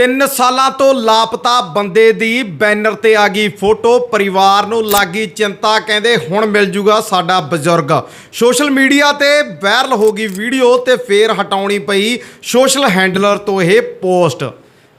ਤਿੰਨ ਸਾਲਾਂ ਤੋਂ ਲਾਪਤਾ ਬੰਦੇ ਦੀ ਬੈਨਰ ਤੇ ਆ ਗਈ ਫੋਟੋ। ਪਰਿਵਾਰ ਨੂੰ ਲੱਗੀ ਚਿੰਤਾ, ਕਹਿੰਦੇ ਹੁਣ ਮਿਲ ਜੂਗਾ ਸਾਡਾ ਬਜ਼ੁਰਗ। ਸੋਸ਼ਲ ਮੀਡੀਆ ਤੇ ਵਾਇਰਲ ਹੋ ਗਈ ਵੀਡੀਓ ਤੇ ਫੇਰ ਹਟਾਉਣੀ ਪਈ ਸੋਸ਼ਲ ਹੈਂਡਲਰ ਤੋਂ ਇਹ ਪੋਸਟ।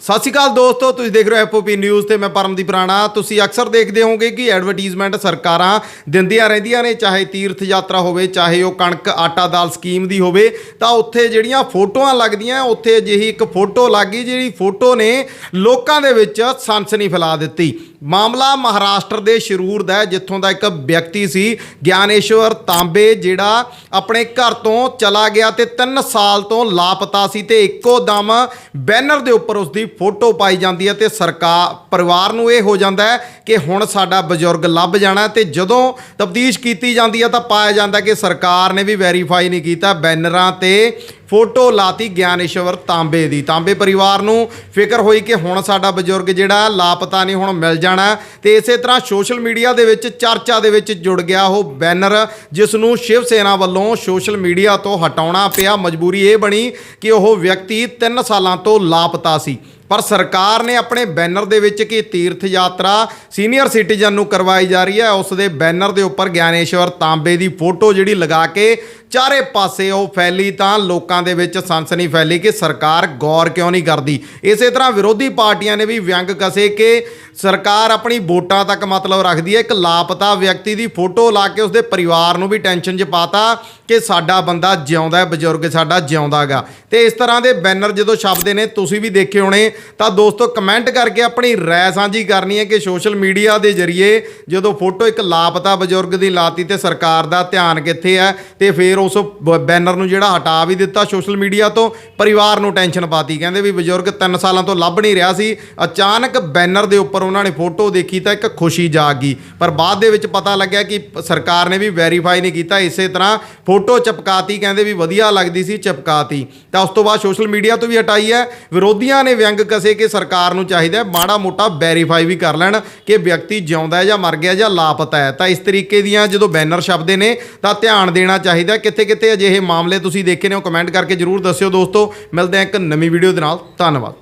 ਸਤਿ ਸ਼੍ਰੀ ਅਕਾਲ ਦੋਸਤੋ ਤੁਸੀਂ ਦੇਖ ਰਹੇ ਹੋ ਐਫਓਪੀ ਨਿਊਜ਼ ਤੇ ਮੈਂ ਪਰਮਦੀਪ ਰਾਣਾ। ਤੁਸੀਂ ਅਕਸਰ ਦੇਖਦੇ ਹੋਵੋਗੇ ਕਿ ਐਡਵਰਟਾਈਜ਼ਮੈਂਟ ਸਰਕਾਰਾਂ ਦਿੰਦੀਆਂ ਰਹਿੰਦੀਆਂ ਨੇ ਚਾਹੇ ਤੀਰਥ ਯਾਤਰਾ ਹੋਵੇ ਚਾਹੇ ਉਹ ਕਣਕ ਆਟਾ ਦਾਲ ਸਕੀਮ ਦੀ ਹੋਵੇ ਤਾਂ ਉੱਥੇ ਜਿਹੜੀਆਂ ਫੋਟੋਆਂ ਲੱਗਦੀਆਂ ਉੱਥੇ ਅਜਿਹੀ ਇੱਕ ਫੋਟੋ ਲੱਗੀ ਜਿਹੜੀ ਫੋਟੋ ਨੇ ਲੋਕਾਂ ਦੇ ਵਿੱਚ ਸਨਸਨੀ ਫੈਲਾ ਦਿੱਤੀ। ਮਾਮਲਾ ਮਹਾਰਾਸ਼ਟਰ ਦੇ ਸ਼ਰੂਰ ਦਾ ਹੈ, ਜਿੱਥੋਂ ਦਾ ਇੱਕ ਵਿਅਕਤੀ ਸੀ ਗਿਆਨੇਸ਼ਵਰ ਤਾਂਬੇ ਜਿਹੜਾ ਆਪਣੇ ਘਰ ਤੋਂ ਚਲਾ ਗਿਆ ਤੇ 3 ਸਾਲ ਤੋਂ ਲਾਪਤਾ ਸੀ ਤੇ ਇੱਕੋ ਦਮ ਬੈਨਰ ਦੇ ਉੱਪਰ ਉਸ ਦੀ ਫੋਟੋ ਪਾਈ ਜਾਂਦੀ ਹੈ ਤੇ ਸਰਕਾਰ ਪਰਿਵਾਰ ਨੂੰ ਇਹ ਹੋ ਜਾਂਦਾ ਹੈ ਕਿ ਹੁਣ ਸਾਡਾ ਬਜ਼ੁਰਗ ਲੱਭ ਜਾਣਾ ਤੇ ਜਦੋਂ ਤਬਦੀਸ਼ ਕੀਤੀ ਜਾਂਦੀ ਹੈ ਤਾਂ ਪਾਇਆ ਜਾਂਦਾ ਕਿ ਸਰਕਾਰ ਨੇ ਵੀ ਵੈਰੀਫਾਈ ਨਹੀਂ ਕੀਤਾ, ਬੈਨਰਾਂ ਤੇ ਫੋਟੋ ਲਾਤੀ ਗਿਆਨੇਸ਼ਵਰ ਤਾਂਬੇ ਦੀ। ਤਾਂਬੇ ਪਰਿਵਾਰ ਨੂੰ ਫਿਕਰ ਹੋਈ ਕਿ ਹੁਣ ਸਾਡਾ ਬਜ਼ੁਰਗ ਜਿਹੜਾ ਲਾਪਤਾ ਨਹੀਂ, ਹੁਣ ਮਿਲ ਜਾਣਾ ਤੇ ਇਸੇ ਤਰ੍ਹਾਂ ਸੋਸ਼ਲ ਮੀਡੀਆ ਦੇ ਵਿੱਚ, ਚਰਚਾ ਦੇ ਵਿੱਚ ਜੁੜ ਗਿਆ ਉਹ ਬੈਨਰ, ਜਿਸ ਨੂੰ ਸ਼ਿਵ ਸੈਨਾ ਵੱਲੋਂ ਸੋਸ਼ਲ ਮੀਡੀਆ ਤੋਂ ਹਟਾਉਣਾ ਪਿਆ। ਮਜਬੂਰੀ ਇਹ ਬਣੀ ਕਿ ਉਹ ਵਿਅਕਤੀ 3 ਸਾਲਾਂ ਤੋਂ ਲਾਪਤਾ ਸੀ। ਪਰ ਸਰਕਾਰ ਨੇ ਆਪਣੇ ਬੈਨਰ ਦੇ ਵਿੱਚ ਕਿ ਤੀਰਥ ਯਾਤਰਾ ਸੀਨੀਅਰ ਸਿਟੀਜ਼ਨ ਨੂੰ ਕਰਵਾਈ ਜਾ ਰਹੀ ਹੈ। ਉਸ ਦੇ ਬੈਨਰ ਦੇ ਉੱਪਰ ਗਿਆਨੇਸ਼ਵਰ ਤਾਂਬੇ ਦੀ ਫੋਟੋ ਜਿਹੜੀ ਲਗਾ ਕੇ ਚਾਰੇ ਪਾਸੇ ਉਹ ਫੈਲੀ ਤਾਂ ਲੋਕਾਂ ਦੇ ਵਿੱਚ ਸਨਸਨੀ ਫੈਲੀ ਕਿ ਸਰਕਾਰ ਗੌਰ ਕਿਉਂ ਨਹੀਂ ਕਰਦੀ। ਇਸੇ ਤਰ੍ਹਾਂ ਵਿਰੋਧੀ ਪਾਰਟੀਆਂ ਨੇ ਵੀ ਵਿਅੰਗ ਕਸੇ ਕਿ ਸਰਕਾਰ ਆਪਣੀ ਵੋਟਾਂ ਤੱਕ ਮਤਲਬ ਰੱਖਦੀ ਹੈ। ਇੱਕ ਲਾਪਤਾ ਵਿਅਕਤੀ ਦੀ ਫੋਟੋ ਲਾ ਕੇ ਉਸਦੇ ਪਰਿਵਾਰ ਨੂੰ ਵੀ ਟੈਨਸ਼ਨ 'ਚ ਪਾਤਾ ਕਿ ਸਾਡਾ ਬੰਦਾ ਜਿਉਂਦਾ ਹੈ, ਬਜ਼ੁਰਗ ਸਾਡਾ ਜਿਉਂਦਾਗਾ ਤੇ ਇਸ ਤਰ੍ਹਾਂ ਦੇ ਬੈਨਰ ਜਦੋਂ ਛਪਦੇ ਨੇ, ਤੁਸੀਂ ਵੀ ਦੇਖੇ ਹੋਣੇ ਤਾਂ ਦੋਸਤੋ ਕਮੈਂਟ ਕਰਕੇ ਆਪਣੀ ਰਾਏ ਸਾਂਝੀ ਕਰਨੀ ਹੈ ਕਿ ਸੋਸ਼ਲ ਮੀਡੀਆ ਦੇ ਜ਼ਰੀਏ ਜਦੋਂ ਫੋਟੋ ਇੱਕ ਲਾਪਤਾ ਬਜ਼ੁਰਗ ਦੀ ਲਾਤੀ ਤੇ ਸਰਕਾਰ ਦਾ ਧਿਆਨ ਕਿੱਥੇ ਹੈ ਤੇ ਫਿਰ ਉਸ ਬ- ਬੈਨਰ ਨੂੰ ਜਿਹੜਾ ਹਟਾ ਵੀ ਦਿੱਤਾ ਸੋਸ਼ਲ ਮੀਡੀਆ ਤੋਂ, ਪਰਿਵਾਰ ਨੂੰ ਟੈਨਸ਼ਨ ਪਾਤੀ। ਕਹਿੰਦੇ ਵੀ ਬਜ਼ੁਰਗ 3 ਸਾਲਾਂ ਤੋਂ ਲੱਭ ਨਹੀਂ ਰਿਹਾ ਸੀ। ਅਚਾਨਕ ਬੈਨਰ ਦੇ ਉੱਪਰ ਉਹਨਾਂ ਨੇ ਫੋਟੋ ਦੇਖੀ ਤਾਂ ਇੱਕ ਖੁਸ਼ੀ ਜਾਗ ਗਈ। ਪਰ ਬਾਅਦ ਦੇ ਵਿੱਚ ਪਤਾ ਲੱਗਿਆ ਕਿ ਸਰਕਾਰ ਨੇ ਵੀ ਵੈਰੀਫਾਈ ਨਹੀਂ ਕੀਤਾ। ਇਸੇ ਤਰ੍ਹਾਂ ਫੋਟੋ ਚਪਕਾਤੀ, ਕਹਿੰਦੇ ਵੀ ਵਧੀਆ ਲੱਗਦੀ ਸੀ, ਚਪਕਾਤੀ। ਤਾਂ ਉਸ ਤੋਂ ਬਾਅਦ ਸੋਸ਼ਲ ਮੀਡੀਆ ਤੋਂ ਵੀ ਹਟਾਈ ਹੈ। ਵਿਰੋਧੀਆਂ ਨੇ ਵਿਅੰਗ ਕਸੇ ਕਿ ਸਰਕਾਰ ਨੂੰ ਚਾਹੀਦਾ ਮਾੜਾ ਮੋਟਾ ਵੈਰੀਫਾਈ ਵੀ ਕਰ ਲੈਣ ਕਿ ਵਿਅਕਤੀ ਜਿਉਂਦਾ ਹੈ ਜਾਂ ਮਰ ਗਿਆ ਜਾਂ ਲਾਪਤਾ ਹੈ। ਤਾਂ ਇਸ ਤਰੀਕੇ ਦੀਆਂ ਜਦੋਂ ਬੈਨਰ ਛਪਦੇ ਨੇ, ਤਾਂ ਧਿਆਨ ਦੇਣਾ ਚਾਹੀਦਾ। ਕਿੱਥੇ ਕਿੱਥੇ ਅਜਿਹੇ ਮਾਮਲੇ ਤੁਸੀਂ ਦੇਖੇ ਨੇ ਉਹ ਕਮੈਂਟ ਕਰਕੇ ਜਰੂਰ ਦੱਸਿਓ ਦੋਸਤੋ। ਮਿਲਦੇ ਹਾਂ ਇੱਕ ਨਵੀਂ ਵੀਡੀਓ ਦੇ ਨਾਲ। ਧੰਨਵਾਦ।